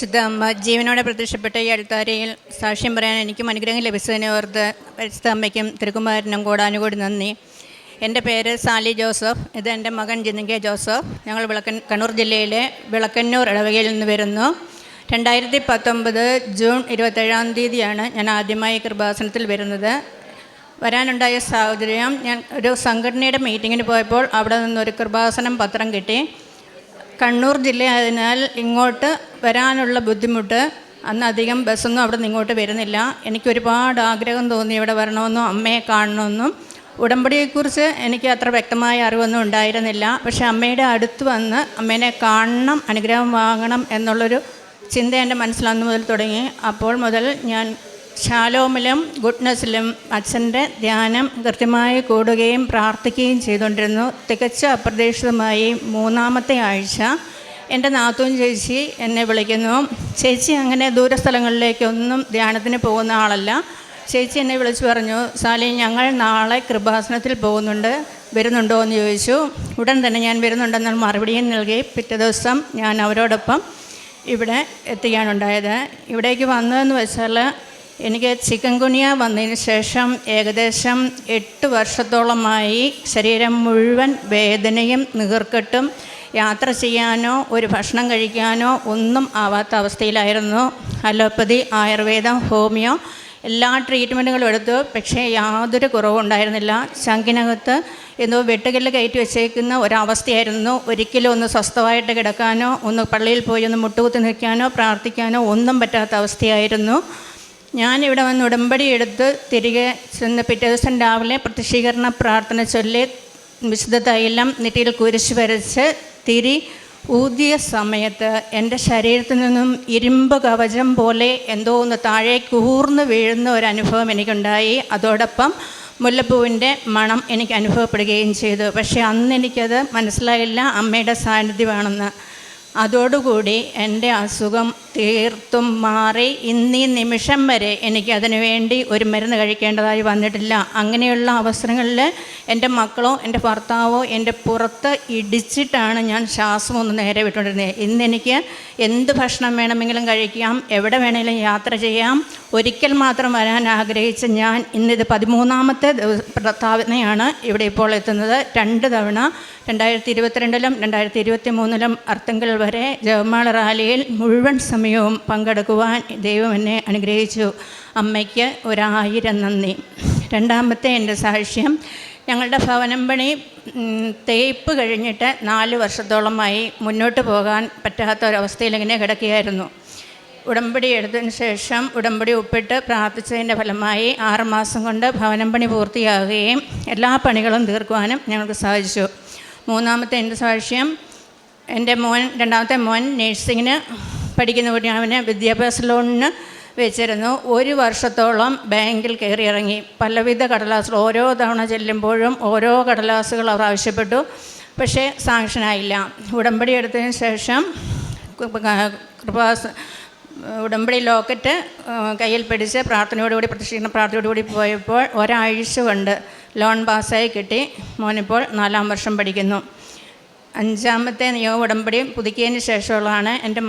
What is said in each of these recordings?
അമ്മ ജീവനോടെ പ്രത്യക്ഷപ്പെട്ട ഈ അടുത്താരയിൽ സാക്ഷ്യം പറയാൻ എനിക്കും അനുഗ്രഹം ലഭിച്ചതിനെ ഓർത്ത് പരിശുദ്ധ അമ്മയ്ക്കും തിരുക്കുമാരനും കൂടാനുകൂടി നന്ദി. എന്റെ പേര് സാലി ജോസഫ്. ഇത് എന്റെ മകൻ ജിന്നികെ ജോസഫ്. ഞങ്ങൾ വിളക്കൻ കണ്ണൂർ ജില്ലയിലെ വിളക്കന്നൂർ ഇടവകയിൽ നിന്ന് വരുന്നു. രണ്ടായിരത്തി പത്തൊമ്പത് ജൂൺ ഇരുപത്തേഴാം തീയതിയാണ് ഞാൻ ആദ്യമായി കൃപാസനത്തിൽ വരുന്നത്. വരാനുണ്ടായ സാഹചര്യം ഞാൻ ഒരു സംഘടനയുടെ മീറ്റിങ്ങിന് പോയപ്പോൾ അവിടെ നിന്നൊരു കൃപാസനം പത്രം കിട്ടി. കണ്ണൂർ ജില്ല ആയതിനാൽ ഇങ്ങോട്ട് വരാനുള്ള ബുദ്ധിമുട്ട് അന്ന് അധികം ബസ്സൊന്നും അവിടെ നിന്ന് ഇങ്ങോട്ട് വരുന്നില്ല. എനിക്ക് ഒരുപാട് ആഗ്രഹം തോന്നി ഇവിടെ വരണമെന്നും അമ്മയെ കാണണമെന്നും. ഉടമ്പടിയെക്കുറിച്ച് എനിക്ക് അത്ര വ്യക്തമായ അറിവൊന്നും ഉണ്ടായിരുന്നില്ല. പക്ഷേ അമ്മയുടെ അടുത്ത് വന്ന് അമ്മേനെ കാണണം അനുഗ്രഹം വാങ്ങണം എന്നുള്ളൊരു ചിന്ത എന്റെ മനസ്സിൽ അന്ന് മുതൽ തുടങ്ങി. അപ്പോൾ മുതൽ ഞാൻ ശാലോമിലും ഗുഡ്നസ്സിലും അച്ഛന്റെ ധ്യാനം കൃത്യമായി കൂടുകയും പ്രാർത്ഥിക്കുകയും ചെയ്തുകൊണ്ടിരുന്നു. തികച്ച അപ്രതീക്ഷിതമായി മൂന്നാമത്തെ ആഴ്ച എന്റെ നാത്തൂൻ ചേച്ചി എന്നെ വിളിക്കുന്നു. ചേച്ചി അങ്ങനെ ദൂരസ്ഥലങ്ങളിലേക്കൊന്നും ധ്യാനത്തിന് പോകുന്ന ആളല്ല. ചേച്ചി എന്നെ വിളിച്ചു പറഞ്ഞു സാലി ഞങ്ങൾ നാളെ കൃപാസനത്തിൽ പോകുന്നുണ്ട്. വരുന്നുണ്ടോ എന്ന് ചോദിച്ചു. ഉടൻ തന്നെ ഞാൻ വരുന്നുണ്ടെന്ന് മറുപടിയും നൽകി. പിറ്റേ ദിവസം ഞാൻ അവരോടൊപ്പം ഇവിടെ എത്തുകയാണുണ്ടായത് ഇവിടേക്ക് വന്നതെന്ന് വെച്ചാൽ എനിക്ക് ചിക്കൻ ഗുനിയ വന്നതിന് ശേഷം ഏകദേശം എട്ട് വർഷത്തോളമായി ശരീരം മുഴുവൻ വേദനയും നീർക്കെട്ടും യാത്ര ചെയ്യാനോ ഒരു ഭക്ഷണം കഴിക്കാനോ ഒന്നും ആവാത്ത അവസ്ഥയിലായിരുന്നു. അലോപ്പതി ആയുർവേദം ഹോമിയോ എല്ലാ ട്രീറ്റ്മെന്റുകളും എടുത്തു. പക്ഷേ യാതൊരു കുറവും ഉണ്ടായിരുന്നില്ല. ശങ്കിനകത്ത് എന്തോ വെട്ടുകല്ല് കയറ്റി വെച്ചേക്കുന്ന ഒരവസ്ഥയായിരുന്നു. ഒരിക്കലും ഒന്ന് സ്വസ്ഥമായിട്ട് കിടക്കാനോ ഒന്ന് പള്ളിയിൽ പോയി ഒന്ന് മുട്ടുകുത്തി നിൽക്കാനോ പ്രാർത്ഥിക്കാനോ ഒന്നും പറ്റാത്ത അവസ്ഥയായിരുന്നു. ഞാനിവിടെ വന്ന് ഉടമ്പടി എടുത്ത് തിരികെ ചെന്ന് പിറ്റേ ദിവസം രാവിലെ പ്രത്യക്ഷീകരണ പ്രാർത്ഥന ചൊല്ലി വിശുദ്ധ തൈലം നെറ്റിയിൽ കുരിശ് വരച്ച് തിരി ഊതിയ സമയത്ത് എന്റെ ശരീരത്തിൽ നിന്നും ഇരുമ്പ് കവചം പോലെ എന്തോ ഒന്ന് താഴെ കൂർന്ന് വീഴുന്ന ഒരു അനുഭവം എനിക്കുണ്ടായി. അതോടൊപ്പം മുല്ലപ്പൂവിന്റെ മണം എനിക്ക് അനുഭവപ്പെടുകയും ചെയ്തു. പക്ഷേ അന്ന് എനിക്കത് മനസ്സിലായില്ല. അമ്മയുടെ സാന്നിധ്യമാണെന്ന്. അതോടുകൂടി എന്റെ അസുഖം തീർത്തും മാറി ഇന്നീ നിമിഷം വരെ എനിക്ക് അതിനു വേണ്ടി ഒരു മരുന്ന് കഴിക്കേണ്ടതായി വന്നിട്ടില്ല. അങ്ങനെയുള്ള അവസരങ്ങളിൽ എന്റെ മക്കളോ എന്റെ ഭർത്താവോ എന്റെ പുറത്ത് ഇടിച്ചിട്ടാണ് ഞാൻ ശ്വാസം ഒന്ന് നേരെ വിട്ടുകൊണ്ടിരുന്നത്. ഇന്ന് എനിക്ക് എന്ത് ഭക്ഷണം വേണമെങ്കിലും കഴിക്കാം എവിടെ വേണമെങ്കിലും യാത്ര ചെയ്യാം. ഒരിക്കൽ മാത്രം വരാൻ ആഗ്രഹിച്ച ഞാൻ ഇന്നിത് പതിമൂന്നാമത്തെ പ്രസ്താവനയാണ് ഇവിടെ ഇപ്പോൾ എത്തുന്നത്. രണ്ട് തവണ രണ്ടായിരത്തി ഇരുപത്തിരണ്ടിലും രണ്ടായിരത്തി ഇരുപത്തി മൂന്നിലും അർത്തങ്കൽ വരെ ജവമാള റാലിയിൽ മുഴുവൻ സമയവും പങ്കെടുക്കുവാൻ ദൈവം എന്നെ അനുഗ്രഹിച്ചു. അമ്മയ്ക്ക് ഒരായിരം നന്ദി. രണ്ടാമത്തെ എന്റെ സാക്ഷ്യം ഞങ്ങളുടെ ഭവനം പണി തേപ്പ് കഴിഞ്ഞിട്ട് നാല് വർഷത്തോളമായി മുന്നോട്ട് പോകാൻ പറ്റാത്ത ഒരവസ്ഥയിൽ ഇങ്ങനെ കിടക്കുകയായിരുന്നു. ഉടമ്പടി എടുത്തതിന് ശേഷം ഉടമ്പടി ഒപ്പിട്ട് പ്രാർത്ഥിച്ചതിന്റെ ഫലമായി ആറുമാസം കൊണ്ട് ഭവനം പണി പൂർത്തിയാകുകയും എല്ലാ പണികളും തീർക്കുവാനും ഞങ്ങൾക്ക് സാധിച്ചു. മൂന്നാമത്തെ എന്റെ സാക്ഷ്യം എന്റെ മോൻ രണ്ടാമത്തെ മോൻ നേഴ്സിങ്ങിന് പഠിക്കുന്ന കുട്ടി അവനെ വിദ്യാഭ്യാസ ലോണിന് വെച്ചിരുന്നു. ഒരു വർഷത്തോളം ബാങ്കിൽ കയറി ഇറങ്ങി പലവിധ കടലാസുകൾ ഓരോ തവണ ചെല്ലുമ്പോഴും ഓരോ കടലാസുകൾ അവർ ആവശ്യപ്പെട്ടു. പക്ഷേ സാങ്ഷനായില്ല. ഉടമ്പടി എടുത്തതിന് ശേഷം കൃപാസ് ഉടമ്പടി ലോക്കറ്റ് കയ്യിൽ പിടിച്ച് പ്രാർത്ഥനയോടുകൂടി പ്രതീക്ഷിക്കുന്ന പ്രാർത്ഥനയോടുകൂടി പോയപ്പോൾ ഒരാഴ്ച കൊണ്ട് ലോൺ പാസ്സായി കിട്ടി. മോനിപ്പോൾ നാലാം വർഷം പഠിക്കുന്നു. അഞ്ചാമത്തെ നിയമ ഉടമ്പടി പുതുക്കിയതിന് ശേഷമുള്ളതാണ് എന്റെ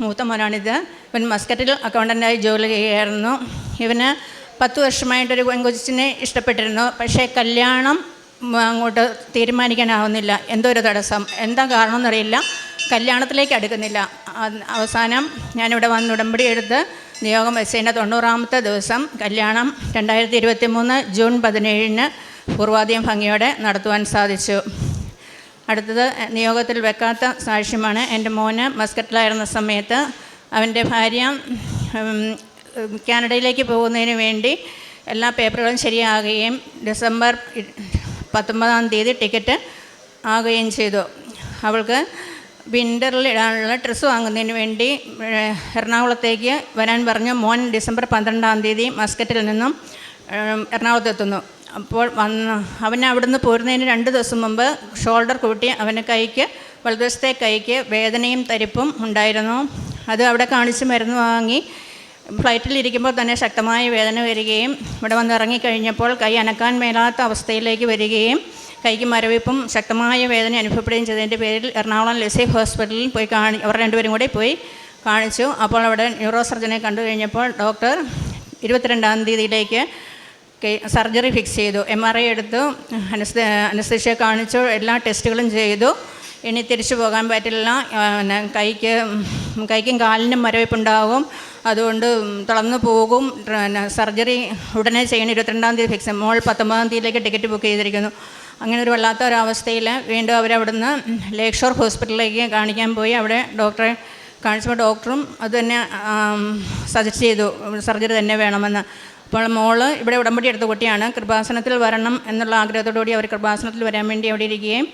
മൂത്ത മോനാണിത്. ഇവൻ മസ്കറ്റിൽ അക്കൗണ്ടന്റായി ജോലി ചെയ്യുകയായിരുന്നു. ഇവന് പത്ത് വർഷമായിട്ടൊരു പെൺകൊച്ചിനെ ഇഷ്ടപ്പെട്ടിരുന്നു. പക്ഷേ കല്യാണം അങ്ങോട്ട് തീരുമാനിക്കാനാവുന്നില്ല. എന്തോ ഒരു തടസ്സം? എന്താ കാരണം എന്നറിയില്ല കല്യാണത്തിലേക്ക് അടുക്കുന്നില്ല. അവസാനം ഞാനിവിടെ വന്ന് ഉടമ്പടി എടുത്ത് നിയോഗം വെച്ചതിന്റെ തൊണ്ണൂറാമത്തെ ദിവസം കല്യാണം രണ്ടായിരത്തി ഇരുപത്തി മൂന്ന് ജൂൺ പതിനേഴിന് പൂർവാധികം ഭംഗിയോടെ നടത്തുവാൻ സാധിച്ചു. അടുത്തത് നിയോഗത്തിൽ വെക്കാത്ത സാക്ഷ്യമാണ്. എന്റെ മോന് മസ്കറ്റിലായിരുന്ന സമയത്ത് അവന്റെ ഭാര്യ കാനഡയിലേക്ക് പോകുന്നതിന് വേണ്ടി എല്ലാ പേപ്പറുകളും ശരിയാകുകയും ഡിസംബർ പത്തൊമ്പതാം തീയതി ടിക്കറ്റ് ആകുകയും ചെയ്തു. അവൾക്ക് വിന്ററിൽ ഇടാനുള്ള ഡ്രസ്സ് വാങ്ങുന്നതിന് വേണ്ടി എറണാകുളത്തേക്ക് വരാൻ പറഞ്ഞു. മോൻ ഡിസംബർ പന്ത്രണ്ടാം തീയതി മസ്കറ്റിൽ നിന്നും എറണാകുളത്തെത്തുന്നു. അപ്പോൾ വന്ന് അവൻ അവിടുന്ന് പോരുന്നതിന് രണ്ട് ദിവസം മുമ്പ് ഷോൾഡർ കൂട്ടി അവന് കൈക്ക് വലതുവശത്തെ കൈക്ക് വേദനയും തരിപ്പും ഉണ്ടായിരുന്നു. അത് അവിടെ കാണിച്ച് മരുന്ന് വാങ്ങി. ഫ്ലൈറ്റിൽ ഇരിക്കുമ്പോൾ തന്നെ ശക്തമായ വേദന വരികയും ഇവിടെ വന്ന് ഇറങ്ങിക്കഴിഞ്ഞപ്പോൾ കൈ അനക്കാൻ മേലാത്ത അവസ്ഥയിലേക്ക് വരികയും കൈക്ക് മരവിപ്പും ശക്തമായ വേദന അനുഭവപ്പെടുകയും ചെയ്തതിന്റെ പേരിൽ എറണാകുളം ലസേഫ് ഹോസ്പിറ്റലിൽ പോയി കാണി അവർ രണ്ടുപേരും കൂടി പോയി കാണിച്ചു. അപ്പോൾ അവിടെ ന്യൂറോ സർജനെ കണ്ടു കഴിഞ്ഞപ്പോൾ ഡോക്ടർ ഇരുപത്തിരണ്ടാം തീയതിയിലേക്ക് സർജറി ഫിക്സ് ചെയ്തു. എം ആർ ഐ എടുത്തു. അനസ്ത അനസ്തേഷ്യ കാണിച്ചു. എല്ലാ ടെസ്റ്റുകളും ചെയ്തു. ഇനി തിരിച്ചു പോകാൻ പറ്റില്ല. കൈക്ക് കൈക്കും കാലിനും മരവിപ്പുണ്ടാകും അതുകൊണ്ട് തളർന്നു പോകും. സർജറി ഉടനെ ചെയ്യണം. ഇരുപത്തിരണ്ടാം തീയതി ഫിക്സ് മോൾ പത്തൊമ്പതാം തീയതിയിലേക്ക് ടിക്കറ്റ് ബുക്ക് ചെയ്തിരിക്കുന്നു. അങ്ങനെ ഒരു വല്ലാത്ത ഒരവസ്ഥയിൽ വീണ്ടും അവരവിടുന്ന് ലേക്ക് ഷോർ ഹോസ്പിറ്റലിലേക്ക് കാണിക്കാൻ പോയി. അവിടെ ഡോക്ടറെ കാണിച്ചപ്പോൾ ഡോക്ടറും അതുതന്നെ സജസ്റ്റ് ചെയ്തു. സർജറി തന്നെ വേണമെന്ന്. അപ്പോൾ മോൾ ഇവിടെ ഉടമ്പടി എടുത്ത കുട്ടിയാണ്. കൃപാസനത്തിൽ വരണം എന്നുള്ള ആഗ്രഹത്തോടുകൂടി അവർ കൃപാസനത്തിൽ വരാൻ വേണ്ടി അവിടെ ഇരിക്കുകയും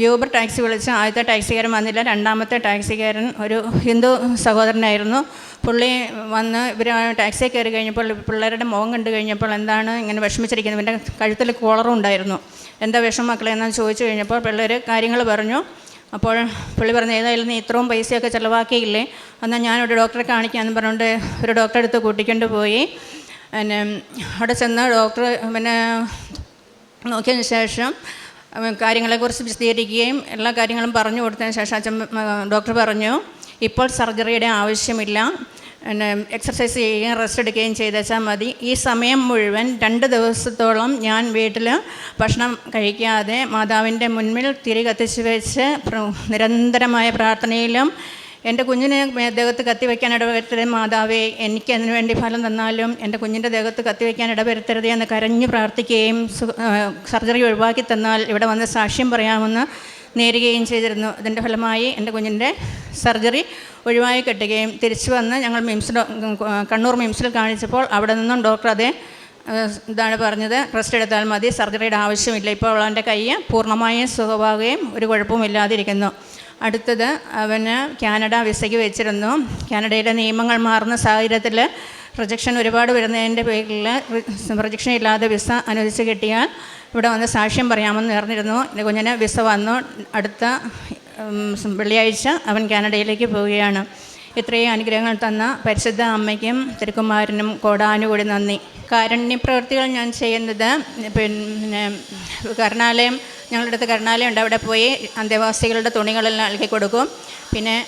യൂബർ ടാക്സി വിളിച്ച് ആദ്യത്തെ ടാക്സിക്കാരൻ വന്നില്ല. രണ്ടാമത്തെ ടാക്സിക്കാരൻ ഒരു ഹിന്ദു സഹോദരനായിരുന്നു. പുള്ളി വന്ന് ഇവർ ടാക്സി കയറി കഴിഞ്ഞപ്പോൾ പിള്ളേരുടെ മുഖം കണ്ടു കഴിഞ്ഞപ്പോൾ എന്താണ് ഇങ്ങനെ വിഷമിച്ചിരിക്കുന്നത്? ഇവന്റെ കഴുത്തിൽ കോളറും ഉണ്ടായിരുന്നു. എന്താ വിഷം മക്കളെ എന്ന് ചോദിച്ചു കഴിഞ്ഞപ്പോൾ പിള്ളേർ കാര്യങ്ങൾ പറഞ്ഞു. അപ്പോൾ പുള്ളി പറഞ്ഞു ഏതായാലും നീ ഇത്രയും പൈസയൊക്കെ ചിലവാക്കിയില്ലേ? എന്നാൽ ഞാനൊരു ഡോക്ടറെ കാണിക്കാമെന്ന് പറഞ്ഞുകൊണ്ട് ഒരു ഡോക്ടറെ അടുത്ത് കൂട്ടിക്കൊണ്ട് പോയി. പിന്നെ അവിടെ ചെന്ന് ഡോക്ടർ പിന്നെ നോക്കിയതിന് ശേഷം കാര്യങ്ങളെക്കുറിച്ച് വിശദീകരിക്കുകയും എല്ലാ കാര്യങ്ങളും പറഞ്ഞു കൊടുത്തതിന് ശേഷം അച്ഛൻ ഡോക്ടർ പറഞ്ഞു ഇപ്പോൾ സർജറിയുടെ ആവശ്യമില്ല. പിന്നെ എക്സർസൈസ് ചെയ്യുകയും റെസ്റ്റ് എടുക്കുകയും ചെയ്തേച്ചാൽ മതി. ഈ സമയം മുഴുവൻ രണ്ട് ദിവസത്തോളം ഞാൻ വീട്ടിൽ ഭക്ഷണം കഴിക്കാതെ മാതാവിന്റെ മുൻപിൽ തിരി കത്തിച്ച് വെച്ച് നിരന്തരമായ പ്രാർത്ഥനയിലും എന്റെ കുഞ്ഞിനെ ദേഹത്ത് കത്തിവെക്കാൻ ഇടവരുത്തരുത് മാതാവേ. എനിക്ക് അതിനു വേണ്ടി ഫലം തന്നാലും എന്റെ കുഞ്ഞിന്റെ ദേഹത്ത് കത്തിവെക്കാൻ ഇടവരുത്തരുത് എന്ന് കരഞ്ഞു പ്രാർത്ഥിക്കുകയും സർജറി ഒഴിവാക്കി തന്നാൽ ഇവിടെ വന്ന് സാക്ഷ്യം പറയാമെന്ന് നേരുകയും ചെയ്തിരുന്നു. അതിന്റെ ഫലമായി എന്റെ കുഞ്ഞിന്റെ സർജറി ഒഴിവായി കെട്ടുകയും തിരിച്ചു വന്ന് ഞങ്ങൾ മിംസിൽ കണ്ണൂർ മിംസിൽ കാണിച്ചപ്പോൾ അവിടെ നിന്നും ഡോക്ടർ അതേ ഇതാണ് പറഞ്ഞത്. റെസ്റ്റ് എടുത്താൽ മതി സർജറിയുടെ ആവശ്യമില്ല. ഇപ്പോൾ അവന്റെ കൈ പൂർണമായും സുഖമാവുകയും ഒരു കുഴപ്പമില്ലാതിരിക്കുന്നു അടുത്തത് അവന് കാനഡ വിസയ്ക്ക് വെച്ചിരുന്നു. കാനഡയുടെ നിയമങ്ങൾ മാറുന്ന സാഹചര്യത്തിൽ പ്രൊജക്ഷൻ ഒരുപാട് വരുന്നതിന്റെ പേരിൽ പ്രൊജക്ഷൻ ഇല്ലാതെ വിസ അനുവദിച്ച് കിട്ടിയാൽ ഇവിടെ വന്ന് സാക്ഷ്യം പറയാമെന്ന് പറഞ്ഞിരുന്നു എന്റെ കുഞ്ഞിന് വിസ വന്നു. അടുത്ത വെള്ളിയാഴ്ച അവൻ കാനഡയിലേക്ക് പോവുകയാണ്. ഇത്രയും അനുഗ്രഹങ്ങൾ തന്ന പരിശുദ്ധ അമ്മയ്ക്കും തിരുക്കുമാരനും കോടാനുകൂടി നന്ദി. കാരുണ്യപ്രവൃത്തികൾ ഞാൻ ചെയ്യുന്നത് പിന്നെ കരുണാലയം ഞങ്ങളുടെ അടുത്ത് കരുണാലയുണ്ട്. അവിടെ പോയി അന്തേവാസികളുടെ തുണികളെല്ലാം നൽകി കൊടുക്കും. പിന്നെ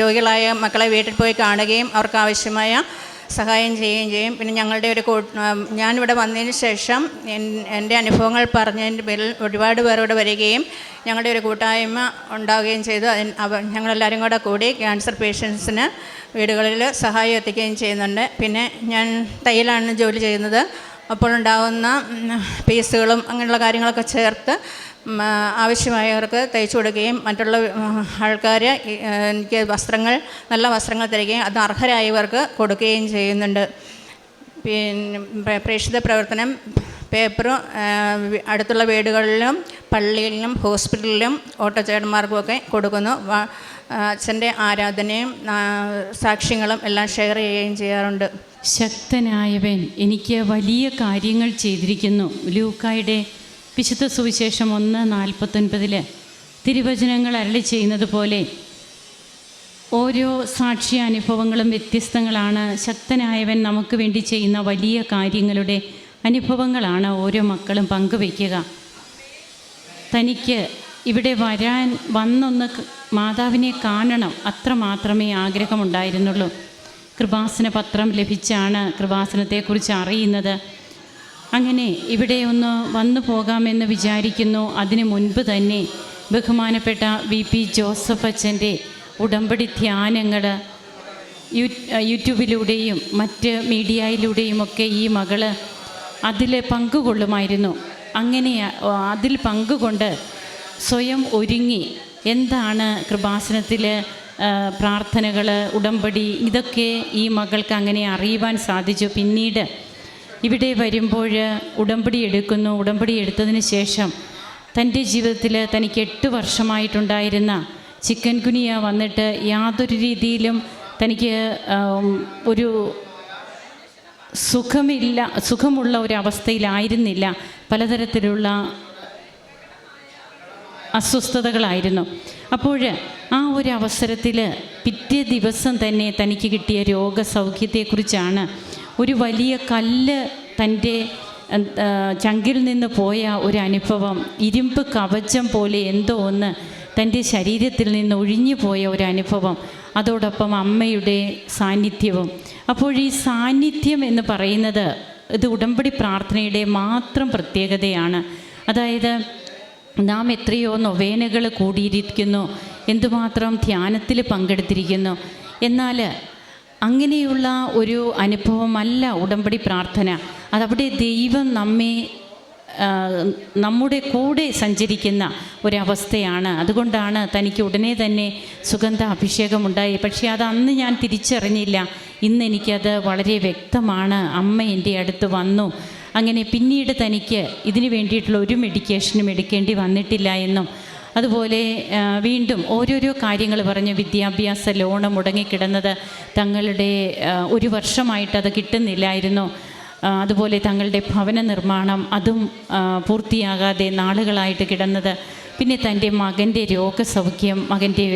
രോഗികളായ മക്കളെ വീട്ടിൽ പോയി കാണുകയും അവർക്ക് ആവശ്യമായ സഹായം ചെയ്യുകയും ചെയ്യും. പിന്നെ ഞങ്ങളുടെ ഒരു കൂ ഞാനിവിടെ വന്നതിന് ശേഷം എൻ- എന്റെ അനുഭവങ്ങൾ പറഞ്ഞതിന്റെ പേരിൽ ഒരുപാട് ഇവിടെ വരികയും ഞങ്ങളുടെ ഒരു കൂട്ടായ്മ ഉണ്ടാവുകയും ചെയ്തു. അവ ഞങ്ങളെല്ലാവരും കൂടെ കൂടി ക്യാൻസർ പേഷ്യൻസിന് വീടുകളിൽ സഹായം എത്തിക്കുകയും ചെയ്യുന്നുണ്ട്. പിന്നെ ഞാൻ തയ്യലാണ് ജോലി ചെയ്യുന്നത്. അപ്പോൾ ഉണ്ടാകുന്ന പീസുകളും അങ്ങനെയുള്ള കാര്യങ്ങളൊക്കെ ചേർത്ത് ആവശ്യമായവർക്ക് തയ്ച്ചു കൊടുക്കുകയും മറ്റുള്ള ആൾക്കാർ എനിക്ക് വസ്ത്രങ്ങൾ നല്ല വസ്ത്രങ്ങൾ തരികയും അത് അർഹരായവർക്ക് കൊടുക്കുകയും ചെയ്യുന്നുണ്ട്. പിന്നെ പ്ര- പ്രേക്ഷിത പ്രവർത്തനം പേപ്പറും അടുത്തുള്ള വീടുകളിലും പള്ളിയിലും ഹോസ്പിറ്റലിലും ഓട്ടോച്ചേട്ടന്മാർക്കും ഒക്കെ കൊടുക്കുന്നു. അച്ഛന്റെ ആരാധനയും സാക്ഷ്യങ്ങളും എല്ലാം ഷെയർ ചെയ്യുകയും ചെയ്യാറുണ്ട്. ശക്തനായവൻ എനിക്ക് വലിയ കാര്യങ്ങൾ ചെയ്തിരിക്കുന്നു. ലൂക്കായുടെ വിശുദ്ധ സുവിശേഷം ഒന്ന് നാൽപ്പത്തൊൻപതിൽ തിരുവചനങ്ങൾ അരളി ചെയ്യുന്നത് പോലെ ഓരോ സാക്ഷി അനുഭവങ്ങളും വ്യത്യസ്തങ്ങളാണ്. ശക്തനായവൻ നമുക്ക് വേണ്ടി ചെയ്യുന്ന വലിയ കാര്യങ്ങളുടെ അനുഭവങ്ങളാണ് ഓരോ മക്കളും പങ്കുവയ്ക്കുക. തനിക്ക് ഇവിടെ വരാൻ വന്നൊന്ന് മാതാവിനെ കാണണം. അത്ര മാത്രമേ ആഗ്രഹമുണ്ടായിരുന്നുള്ളൂ. കൃപാസന പത്രം ലഭിച്ചാണ് കൃപാസനത്തെക്കുറിച്ച് അറിയുന്നത്. അങ്ങനെ ഇവിടെ ഒന്ന് വന്നു പോകാമെന്ന് വിചാരിക്കുന്നു. അതിനു മുൻപ് തന്നെ ബഹുമാനപ്പെട്ട വി പി ജോസഫ് അച്ഛന്റെ ഉടമ്പടി ധ്യാനങ്ങൾ യൂട്യൂബിലൂടെയും മറ്റ് മീഡിയയിലൂടെയുമൊക്കെ ഈ മകൾ അതിൽ പങ്കുകൊള്ളുമായിരുന്നു. അങ്ങനെ അതിൽ പങ്കുകൊണ്ട് സ്വയം ഒരുങ്ങി. എന്താണ് കൃപാസനത്തിൽ പ്രാർത്ഥനകൾ ഉടമ്പടി ഇതൊക്കെ ഈ മകൾക്ക് അങ്ങനെ അറിയുവാൻ സാധിച്ചു. പിന്നീട് ഇവിടെ വരുമ്പോൾ ഉടമ്പടി എടുക്കുന്നു. ഉടമ്പടി എടുത്തതിന് ശേഷം തന്റെ ജീവിതത്തിൽ തനിക്ക് എട്ട് വർഷമായിട്ടുണ്ടായിരുന്ന ചിക്കൻ കുനിയ വന്നിട്ട് യാതൊരു രീതിയിലും തനിക്ക് ഒരു സുഖമില്ല സുഖമുള്ള ഒരു അവസ്ഥയിലായിരുന്നില്ല. പലതരത്തിലുള്ള അസ്വസ്ഥതകളായിരുന്നു. അപ്പോൾ ആ ഒരു അവസരത്തിൽ പിറ്റേ ദിവസം തന്നെ തനിക്ക് കിട്ടിയ രോഗസൗഖ്യത്തെക്കുറിച്ചാണ് ഒരു വലിയ കല്ല് തന്റെ ചങ്കിൽ നിന്ന് പോയ ഒരു അനുഭവം ഇരുമ്പ് കവചം പോലെ എന്തോ ഒന്ന് തന്റെ ശരീരത്തിൽ നിന്ന് ഒഴിഞ്ഞു പോയ ഒരു അനുഭവം അതോടൊപ്പം അമ്മയുടെ സാന്നിധ്യവും. അപ്പോൾ ഈ സാന്നിധ്യം എന്ന് പറയുന്നത് ഇത് ഉടമ്പടി പ്രാർത്ഥനയുടെ മാത്രം പ്രത്യേകതയാണ്. അതായത് നാം എത്രയോ നൊവേനകൾ കൂടിയിരിക്കുന്നു. എന്തുമാത്രം ധ്യാനത്തിൽ പങ്കെടുത്തിരിക്കുന്നു. എന്നാൽ അങ്ങനെയുള്ള ഒരു അനുഭവമല്ല ഉടമ്പടി പ്രാർത്ഥന. അതവിടെ ദൈവം നമ്മെ നമ്മുടെ കൂടെ സഞ്ചരിക്കുന്ന ഒരവസ്ഥയാണ്. അതുകൊണ്ടാണ് തനിക്ക് ഉടനെ തന്നെ സുഗന്ധ അഭിഷേകമുണ്ടായി പക്ഷേ അത് അന്ന് ഞാൻ തിരിച്ചറിഞ്ഞില്ല. ഇന്ന് എനിക്കത് വളരെ വ്യക്തമാണ്. അമ്മ എന്റെ അടുത്ത് വന്നു. അങ്ങനെ പിന്നീട് തനിക്ക് ഇതിന് വേണ്ടിയിട്ടുള്ള ഒരു മെഡിക്കേഷനും എടുക്കേണ്ടി വന്നിട്ടില്ല എന്നും. അതുപോലെ വീണ്ടും ഓരോരോ കാര്യങ്ങൾ പറഞ്ഞ് വിദ്യാഭ്യാസ ലോണ് മുടങ്ങിക്കിടന്നത് തങ്ങളുടെ ഒരു വർഷമായിട്ട് അത് കിട്ടുന്നില്ലായിരുന്നു. അതുപോലെ തങ്ങളുടെ ഭവന നിർമ്മാണം അതും പൂർത്തിയാകാതെ നാളുകളായിട്ട് കിടന്നത്. പിന്നെ തന്റെ മകന്റെ രോഗസൗഖ്യം മകന്റെ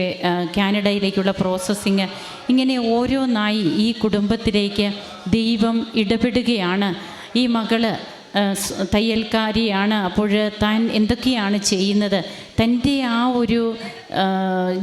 കാനഡയിലേക്കുള്ള പ്രോസസ്സിങ് ഇങ്ങനെ ഓരോന്നായി ഈ കുടുംബത്തിലേക്ക് ദൈവം ഇടപെടുകയാണ്. ഈ മകൾ തയ്യൽക്കാരിയാണ്. അപ്പോൾ താൻ എന്തൊക്കെയാണ് ചെയ്യുന്നത്? തന്റെ ആ ഒരു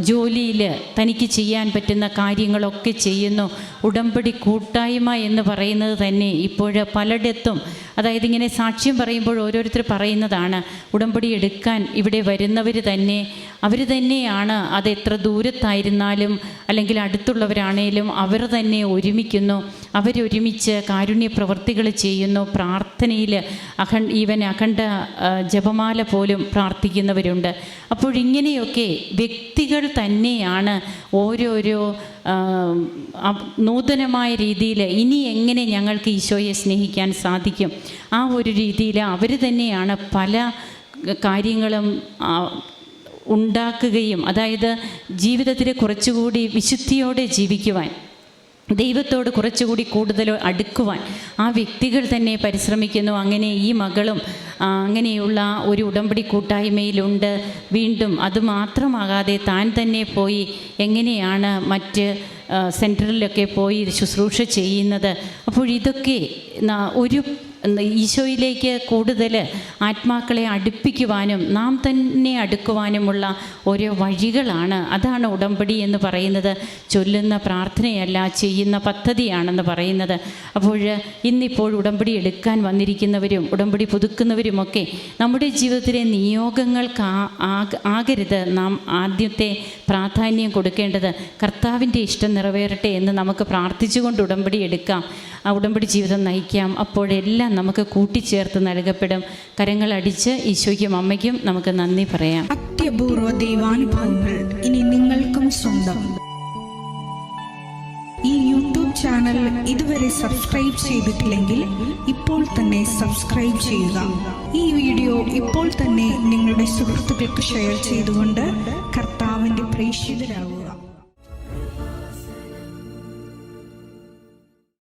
ജോലിയിൽ തനിക്ക് ചെയ്യാൻ പറ്റുന്ന കാര്യങ്ങളൊക്കെ ചെയ്യുന്നു. ഉടമ്പടി കൂട്ടായ്മ എന്ന് പറയുന്നത് തന്നെ ഇപ്പോൾ പലയിടത്തും അതായത് ഇങ്ങനെ സാക്ഷ്യം പറയുമ്പോൾ ഓരോരുത്തർ പറയുന്നതാണ് ഉടമ്പടി എടുക്കാൻ ഇവിടെ വരുന്നവർ തന്നെ അവർ തന്നെയാണ് അത് എത്ര ദൂരത്തായിരുന്നാലും അല്ലെങ്കിൽ അടുത്തുള്ളവരാണേലും അവർ തന്നെ ഒരുമിക്കുന്നു. അവരൊരുമിച്ച് കാരുണ്യ പ്രവർത്തികൾ ചെയ്യുന്നു. പ്രാർത്ഥനയിൽ അഖണ്ഡ് ഈവൻ അഖണ്ഡ ജപമാല പോലും പ്രാർത്ഥിക്കുന്നവരുണ്ട്. അപ്പോഴിങ്ങനെയൊക്കെ വ്യക്തികൾ തന്നെയാണ് ഓരോരോ നൂതനമായ രീതിയിൽ ഇനി എങ്ങനെ ഞങ്ങൾക്ക് ഈശോയെ സ്നേഹിക്കാൻ സാധിക്കും? ആ ഒരു രീതിയിൽ അവർ തന്നെയാണ് പല കാര്യങ്ങളും ഉണ്ടാക്കുകയും അതായത് ജീവിതത്തിൽ കുറച്ചുകൂടി വിശുദ്ധിയോടെ ജീവിക്കുവാൻ ദൈവത്തോട് കുറച്ചുകൂടി കൂടുതൽ അടുക്കുവാൻ ആ വ്യക്തികൾ തന്നെ പരിശ്രമിക്കുന്നു. അങ്ങനെ ഈ മകളും അങ്ങനെയുള്ള ഒരു ഉടമ്പടി കൂട്ടായ്മയിലുണ്ട്. വീണ്ടും അത് മാത്രമാകാതെ താൻ തന്നെ പോയി എങ്ങനെയാണ് മറ്റ് സെന്ററിലൊക്കെ പോയി ശുശ്രൂഷ ചെയ്യുന്നത്? അപ്പോൾ ഇതൊക്കെ ഒരു ഈശോയിലേക്ക് കൂടുതൽ ആത്മാക്കളെ അടുപ്പിക്കുവാനും നാം തന്നെ അടുക്കുവാനുമുള്ള ഓരോ വഴികളാണ്. അതാണ് ഉടമ്പടി എന്ന് പറയുന്നത്. ചൊല്ലുന്ന പ്രാർത്ഥനയല്ല ചെയ്യുന്ന പദ്ധതിയാണെന്ന് പറയുന്നത്. അപ്പോൾ ഇന്നിപ്പോൾ ഉടമ്പടി എടുക്കാൻ വന്നിരിക്കുന്നവരും ഉടമ്പടി പുതുക്കുന്നവരുമൊക്കെ നമ്മുടെ ജീവിതത്തിലെ നിയോഗങ്ങൾക്ക് ആകരുത്. നാം ആദ്യത്തെ പ്രാധാന്യം കൊടുക്കേണ്ടത് കർത്താവിന്റെ ഇഷ്ടം നിറവേറട്ടെ എന്ന് നമുക്ക് പ്രാർത്ഥിച്ചുകൊണ്ട് ഉടമ്പടി എടുക്കാം. ആ ഉടമ്പടി ജീവിതം നയിക്കാം. അപ്പോഴെല്ലാം നമുക്ക് കൂട്ടിച്ചേർത്ത് നൽകപ്പെടും. കരങ്ങളടിച്ച് ഈശോയ്ക്കും അമ്മയ്ക്കും നമുക്ക് നന്ദി പറയാം. അത്യപൂർവ ദൈവാനുഭവങ്ങൾ ഇനി നിങ്ങൾക്കും സ്വന്തം. ഈ യൂട്യൂബ് ചാനൽ ഇതുവരെ സബ്സ്ക്രൈബ് ചെയ്തിട്ടില്ലെങ്കിൽ ഇപ്പോൾ തന്നെ സബ്സ്ക്രൈബ് ചെയ്യുക. ഈ വീഡിയോ ഇപ്പോൾ തന്നെ നിങ്ങളുടെ സുഹൃത്തുക്കൾക്ക് ഷെയർ ചെയ്തുകൊണ്ട് കർത്താവിന്റെ പ്രേക്ഷിതരാകുക.